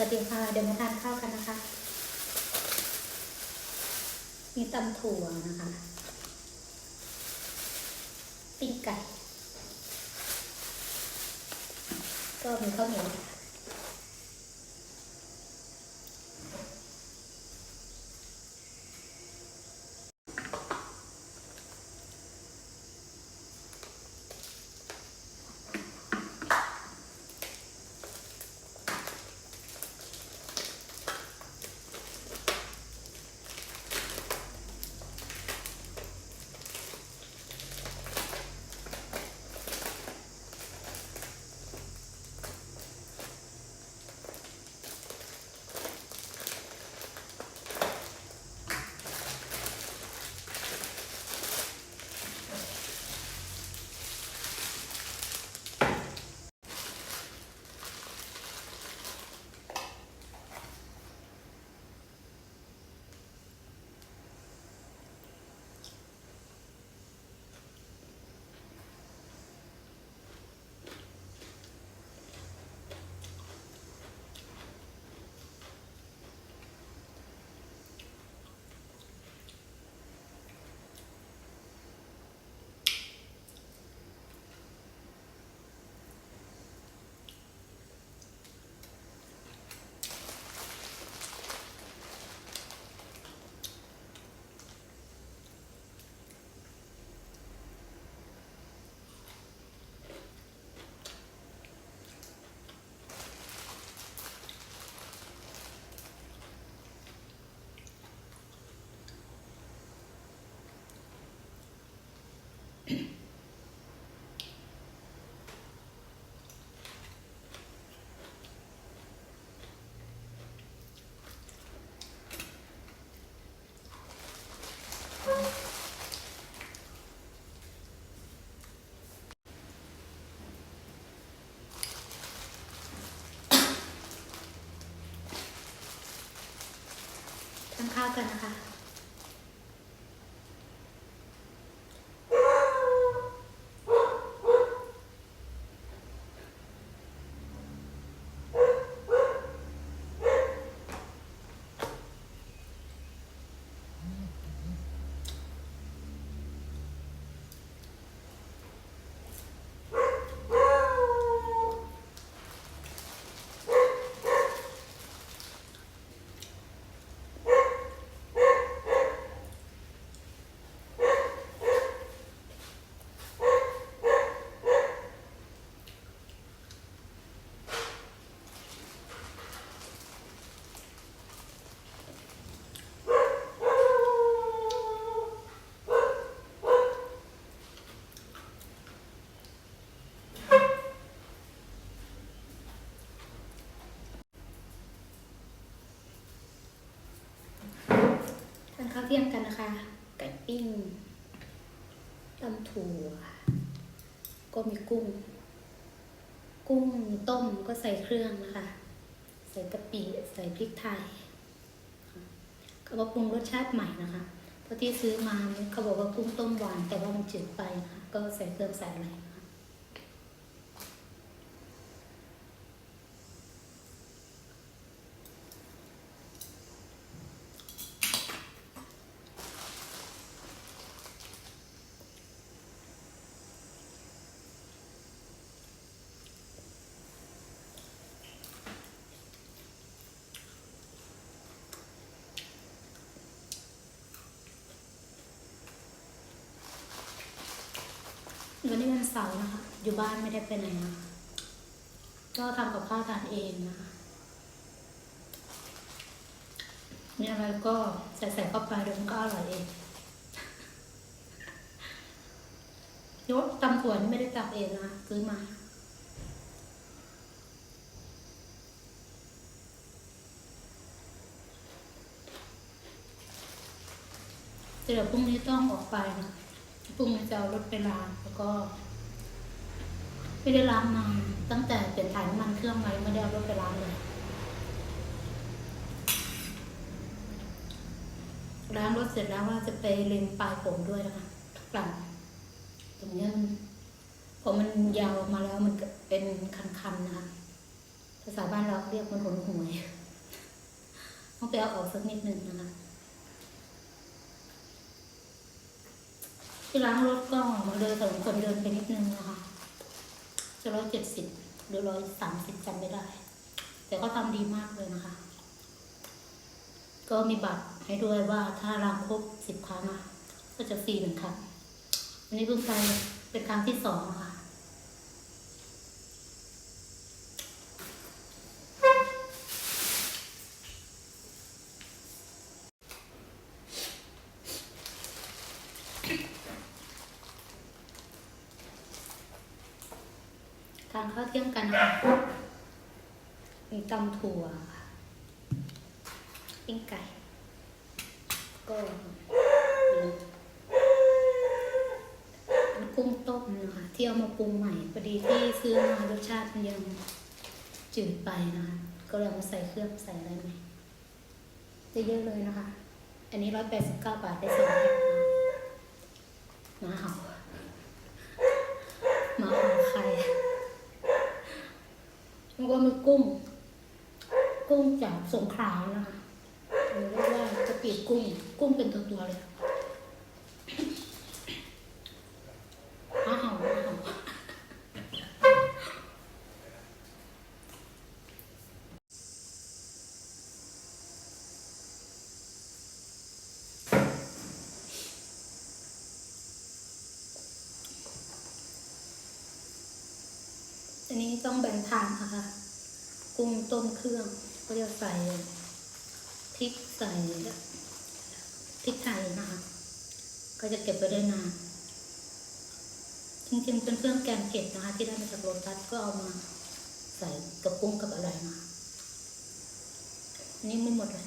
วัสดีค่ะ เดี๋ยวมาทานข้าวกันนะคะ มีตำถั่วนะคะ ปิ้งไก่ ก็มีข้าวเหนียว ทานข้าวกันนะคะ ข้าวเที่ยงกันนะคะ ไก่ปิ้งตำถั่วก็มีกุ้ง กุ้งต้มก็ใส่เครื่องนะคะ ใส่กะปิใส่พริกไทยก็มาปรุงรสชาติใหม่นะคะเพราะที่ซื้อมาเขาบอกว่ากุ้งต้มหวานแต่ว่ามันจืดไปนะคะก็ใส่เครื่องใส่อะไร วันนี้วันเสาร์นะคะ อยู่บ้านไม่ได้ไปไหนนะคะก็ทำกับข้าวทานเองนะคะมีอะไรก็ใส่ใส่เข้าไปเดี๋ยวมันก็อร่อยเองยกตำถั่วนี่ไม่ได้ตำเองนะซื้อมาเดี๋ยวพรุ่งนี้ต้องออกไปนะ พรุ่งนี้จะเอารถไปล้างแล้วก็ไม่ได้ล้างนานตั้งแต่เปลี่ยนถ่ายน้ำมันเครื่องไว้ไม่ได้เอารถไปล้างเลยล้างรถเสร็จแล้วว่าจะไปเล็มปลายผมด้วยนะคะทุกหลังตรงเนี้ยมันพอมันยาวมาแล้วมันเป็นคันๆนะคะภาษาบ้านเราเรียกมันหนหวยต้องไปเอาออกสักนิดหนึ่งนะคะ ที่ล้างรถก็มันเลยถนนคนเดินไปนิดนึงนะคะจะร้อยเจ็ดสิบหรือร้อยสามสิบจำไม่ได้ แต่ก็ทำดีมากเลยนะคะ ก็มีบัตรให้ด้วยว่าถ้าล้างครบสิบครั้งก็จะฟรีหนึ่งครั้งอันนี้เพิ่งไปเป็นครั้งที่สองะค่ะ ทาน ข้าวเที่ยงกันนะคะมีตำถั่วค่ะปิ้งไก่ก็กุ้งต้มนะคะที่เอามาปรุงใหม่พอดีที่ซื้อมารสชาติมันยังจืดไปนะคะก็เลยเอามาใส่เครื่องใส่อะไรใหม่จะเยอะเลยนะคะ อันนี้ร้อยแปดสิบเก้าบาทได้สองแพ็คนะหมาเห่าหมาเห่าใคร แล้วก็มีกุ้ง กุ้งจากสงขลานะคะหรือเรียกว่ากะปีกุ้ง กุ้งเป็นตัวตัวเลยอ้าวอ้าว อันนี้ต้องแบ่งทานค่ะกุ้งต้มเครื่องก็จะใส่พริกใส่พริกไทยนะคะ ก็จะเก็บไว้ได้นานจริงๆเป็นเครื่องแกงเผ็ดนะคะ ที่ได้มาจากโรตัสก็เอามาใส่กับกุ้งกับอะไรมาอันนี้ไม่หมดเลย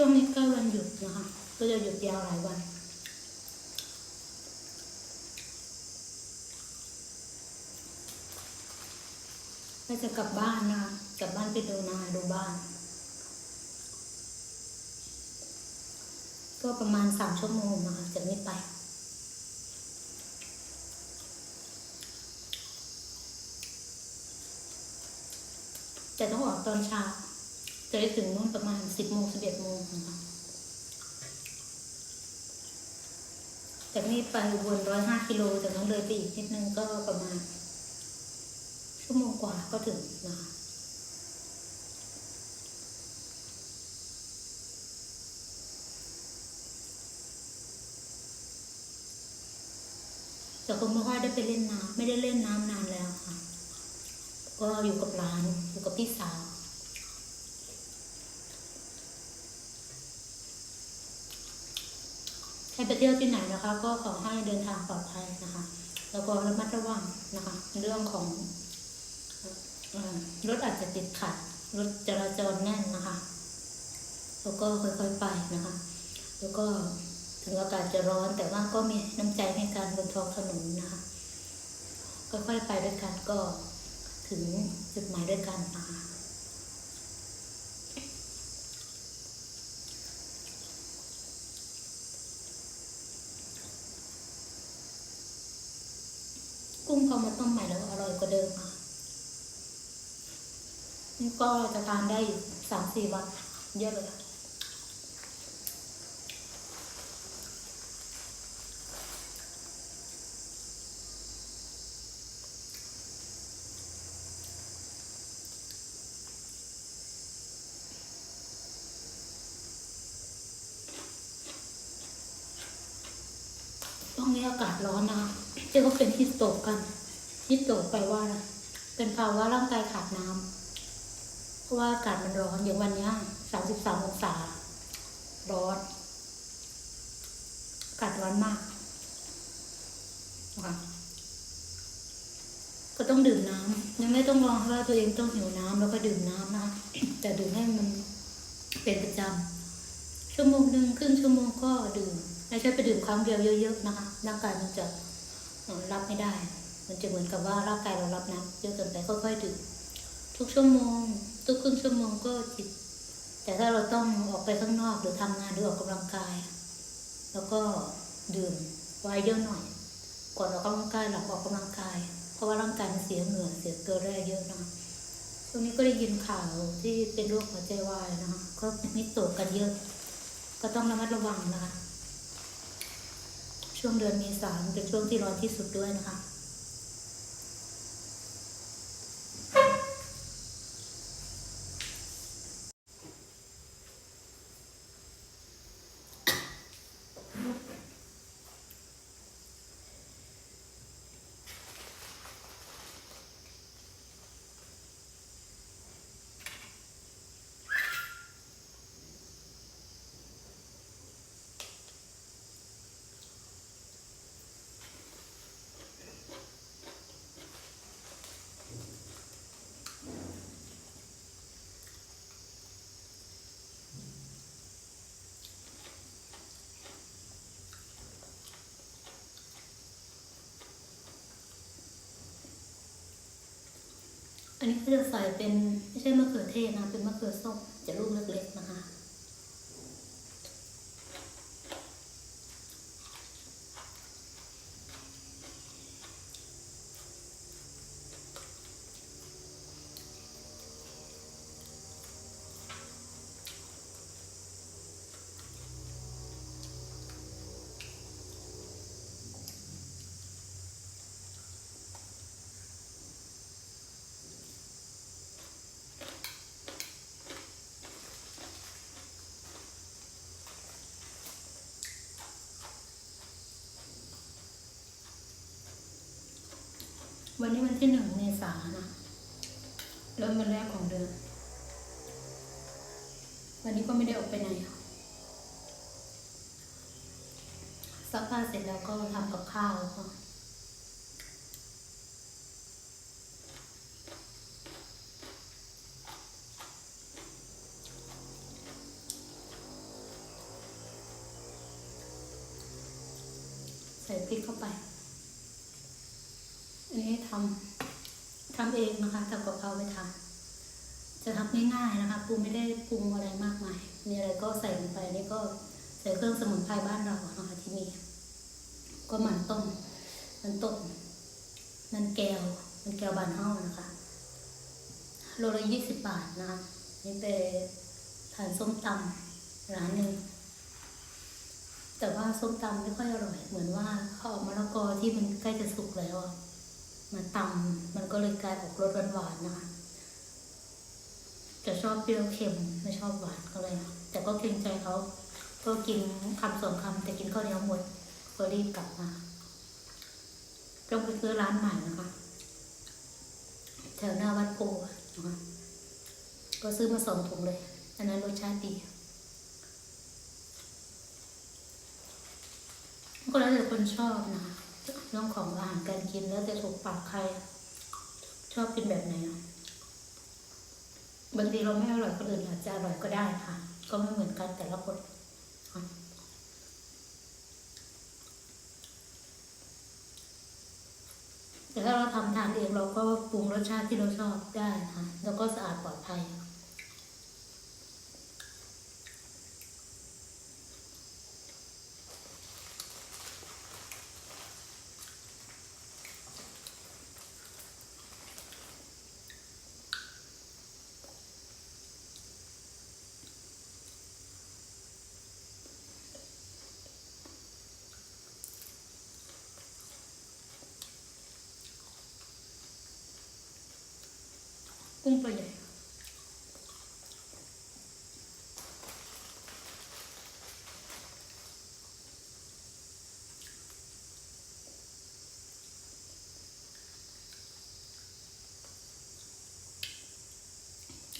ช่วงนี้ใกล้วันหยุดนะคะก็จะหยุดยาวหลายวัน ก็จะกลับบ้านนะกลับบ้านไปดูนาดูบ้าน ก็ประมาณสามชั่วโมงนะคะจากนี้ไปแต่ต้องออกตอนเช้า จะได้ถึงนู่นประมาณสิบโมงสิบเอ็ดโมงนะคะจากนี้ไปอุบนร้อยห้ากิโลจากนั้นเลยไปอีกนิดนึงก็ประมาณ ชั่วโมงกว่าก็ถึงนะคะแต่ก็ไม่ค่อยได้ไปเล่นน้ำไม่ได้เล่นน้ำนานแล้วค่ะ ก็อยู่กับหลานอยู่กับพี่สาว ใครไปเที่ยวที่ไหนนะคะ ก็ขอให้เดินทางปลอดภัยนะคะ แล้วก็ระมัดระวังนะคะ เรื่องของรถอาจจะติดขัดรถจราจรแน่นนะคะ แล้วก็ค่อยๆไปนะคะ แล้วก็ถึงอากาศจะร้อนแต่ว่าก็มีน้ำใจในการบนท้องถนนนะคะ ค่อยๆไปด้วยกันก็ถึงจุดหมายด้วยกันนะคะ กุ้งพอมาต้มใหม่แล้วอร่อยกว่าเดิมค่ะนี่ก็จะทานได้สามสี่วันเยอะเลยค่ะช่วงนี้อากาศร้อนนะ ที่เขาเป็นฮิสโตกกันฮิสโตกไปลว่าอะเป็นภาวะร่างกายขาดน้ำเพราะว่าอากาศมันร้อนอย่างวันนี้สามสิบสามองศา ร้อนอากาศร้อนมากนะคะก็ต้องดื่มน้ำยังไม่ต้องรอว่าตัวเองต้องหิวน้ำแล้วก็ดื่มน้ำนะคะแต่ดื่มให้มันเป็นประจำชั่วโมงหนึ่งครึ่งชั่วโมงก็ดื่มไม่ใช่ไปดื่มครั้งเดียวเยอะๆนะคะร่างกายมันจะ รับไม่ได้ มันจะเหมือนกับว่าร่างกายเรารับน้ำเยอะเกินไปค่อยๆดื่มทุกชั่วโมง ทุกครึ่งชั่วโมงก็จิบแต่ถ้าเราต้องออกไปข้างนอกหรือทำงานหรือออกกำลังกาย แล้วก็ดื่มไว้เยอะหน่อย ก่อนออกกำลังกายหลังออกกำลังกาย เพราะว่าร่างกายมันเสียเหงื่อเสียเกลือแร่เยอะนะช่วงนี้ก็ได้ยินข่าวที่เป็นโรคหัวใจวายนะคะก็มีตกกันเยอะ ก็ต้องระมัดระวังนะคะ ช่วงเดือนเมษานเป็นช่วงที่ร้อนที่สุดด้วยนะคะ อันนี้ก็จะใส่เป็นไม่ใช่มะเขือเทศนะ เป็นมะเขือส้มจะลูกเล็กๆนะคะ วันนี้วันที่หนึ่งเมษานะเริ่มวันแรกของเดือนวันนี้ก็ไม่ได้ออกไปไหนซักผ้าเสร็จแล้วก็ทำกับข้าวค่ะวก็ใส่พริกเข้าไป อันนี้ทำทำ เองนะคะทำกับเขาไม่ทำจะทำง่ายๆนะคะปรุงไม่ได้ปรุงอะไรมากมายมีอะไรก็ใส่ลงไปนี่ก็ใส่เครื่องสมุนไพรบ้านเราะนะคะที่มีก็หมันต้มมันต้มมันแก้วมันแก้วบานเฮ้านะคะโลละยี่สิบบาทนะคะนี่ไปทานส้มตำร้านหนึ่งแต่ว่าส้มตำไม่ค่อยอร่อย เหมือนว่าเขาเอามะละกอที่มันใกล้จะสุกแล้วอะ มาตำมันก็เลยกลายออกรสหวานๆนะคะจะชอบเปรี้ยวเค็มไม่ชอบหวานก็เลย แต่ก็เกรงใจเขาก็กินคำสองคำแต่กินข้าวเหนียวหมดก็รีบกลับมาต้องไปซื้อร้านใหม่นะคะ แถวหน้าวัดโพนะคะก็ซื้อมาสองถุงเลย อันนั้นรสชาติดีก็แล้วแต่คนชอบนะ เรื่องของอาหารการกินแล้วแต่ถูกปากใคร ชอบกินแบบไหนอะบางทีเราไม่อร่อยคนอื่นอาจจะอร่อยก็ได้ค่ะ ก็ไม่เหมือนกันแต่ละคนแต่ถ้าเราทำทานเองเราก็ปรุงรสชาติที่เราชอบได้ค่ะ แล้วก็สะอาดปลอดภัย กุ้งตัวใหญ่เ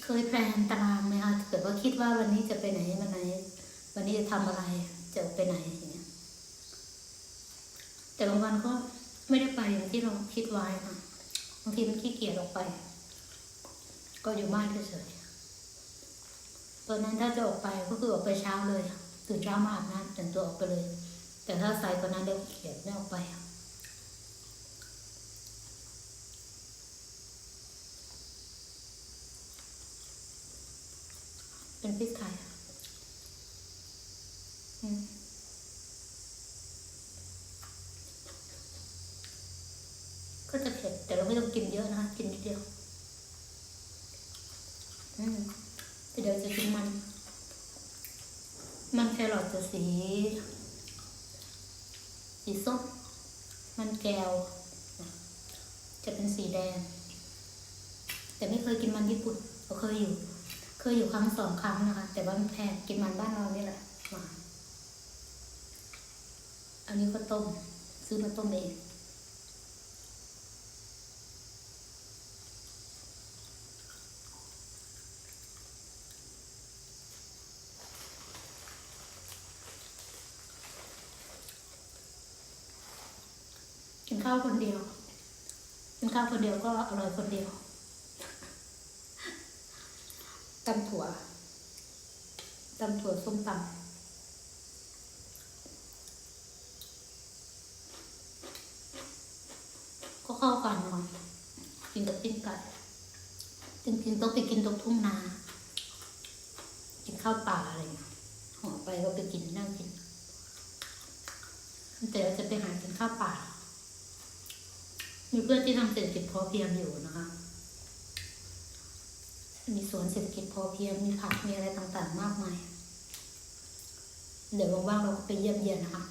คยแพลนตารางไหมคะเกิดว่าคิดว่าวันนี้จะไปไหนวันไหน วันนี้จะทำอะไร จะไปไหนอย่างเงี้ย แต่บางวันก็ไม่ได้ไปอย่างที่เราคิดไว้ค่ะ บางทีมันขี้เกียจออกไป ก็อยู่บ้านเฉยๆตอนนั้นถ้าจะออกไปก็คือออกไปเช้าเลยตื่นเช้ามาอาบน้ำแต่งตัวออกไปเลย แต่ถ้าใส่กว่านั้นเด็กเขียนไม่ออกไปเป็นพริกไทยก็จะเผ็ดแต่เราไม่ต้องกินเยอะนะกิน ดี๋ยวจะกินมัน มันแครอทจะสี สีส้ม มันแก้ว จะเป็นสีแดง แต่ไม่เคยกินมันญี่ปุ่นก็เคยอยู่ เคยอยู่ครั้งสองครั้งนะคะ แต่ว่าแพงกินมันบ้านเรานี่แหละหวาอันนี้ก็ต้ม ซื้อมาต้มเอง กิน ข้าวคนเดียวกินข้าวคนเดียวก็อร่อยคนเดียวตำถั่วตำถั่วส้มตำก็เข้ากันหน่อยกินกับปิ้งไก่จริงๆต้องไปกินตรงทุ่งนา กินข้าวป่าอะไรอย่างเงี้ยห่อไปก็ไปกินนั่งกินแต่เราจะไปหากินข้าวป่า มีเพื่อนที่ทำเศรษฐกิจพอเพียงอยู่นะคะ มีสวนเศรษฐกิจพอเพียง มีผัก มีอะไรต่างๆ มากมาย เดี๋ยวว่างๆเราก็ไปเยี่ยมเยียนนะคะ